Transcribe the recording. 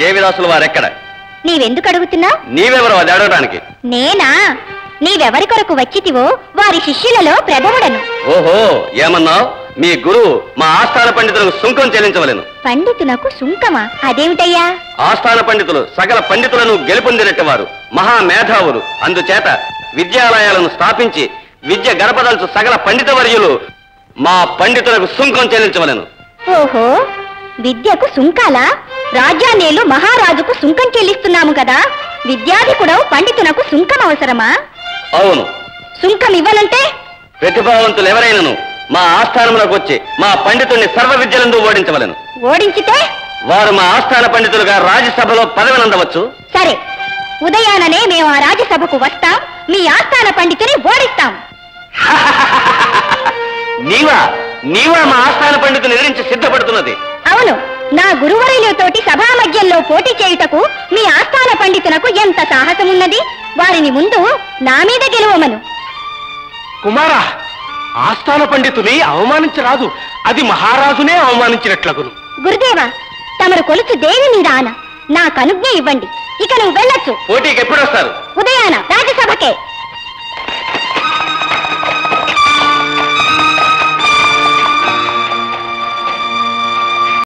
దేవిదాసుల వారెక్కడ? నీవెందుకు అడుగుతున్నా? నీవెవరు అది అడగడానికి నేనా? నీవెవరి కొరకు వచ్చితివో వారి శిష్యులలో ప్రథముడను. ఓహో ఏమన్నావు? మీ గురువు మా ఆస్థాన పండితులకు సుంకం చెల్లించవలెను. పండితునకు సుంకమా? అదేమిటయ్యా? ఆస్థాన పండితులు సకల పండితులను గెలుపొందినట్టువారు మహా మేధావులు. అందుచేత విద్యాలయాలను స్థాపించి విద్య గడపదలుచు సకల పండిత వర్యులు మా పండితులకు సుంకం చెల్లించవలెను. ఓహో విద్యకు సుంకాలా? రాజ్యాన్నేలు మహారాజుకు సుంకం చెల్లిస్తున్నాము కదా. విద్యాధికుడవు పండితునకు సుంకం అవసరమా? అవును. సుంకం ఇవ్వనంటే? ప్రతిభావంతులు ఎవరైనను మా ఆస్థానములకు వచ్చి మా పండితుడిని సర్వ విద్యలందు ఓడించవలెను. ఓడించితే? వారు మా ఆస్థాన పండితులుగా రాజ్యసభలో పదవినందవచ్చు. సరే. ఉదయాననే మేము ఆ రాజ్యసభకు వస్తాం. మీ ఆస్థాన పండితుని ఓడిస్తాం. నీవా? నీవా మా ఆస్థాన పండితుని ఎదిరించి సిద్ధపడుతున్నది. అవును నా గురువరులతోటి సభా మధ్యంలో పోటీ చేయుటకు మీ ఆస్థాన పండితునకు ఎంత సాహసమున్నది? వారిని ముందు నా మీద గెలువమను. కుమారా ఆస్థాన పండితుని అవమానించరాదు. అది మహారాజునే అవమానించినట్లగును. గురుదేవా తమరు కొలుచు దేవి మీద ఆన? నాకు అనుజ్ఞ ఇవ్వండి. ఇక నువ్వు వెళ్ళొచ్చు. పోటీకి ఎప్పుడు వస్తారు? ఉదయాన రాజ్యసభకే.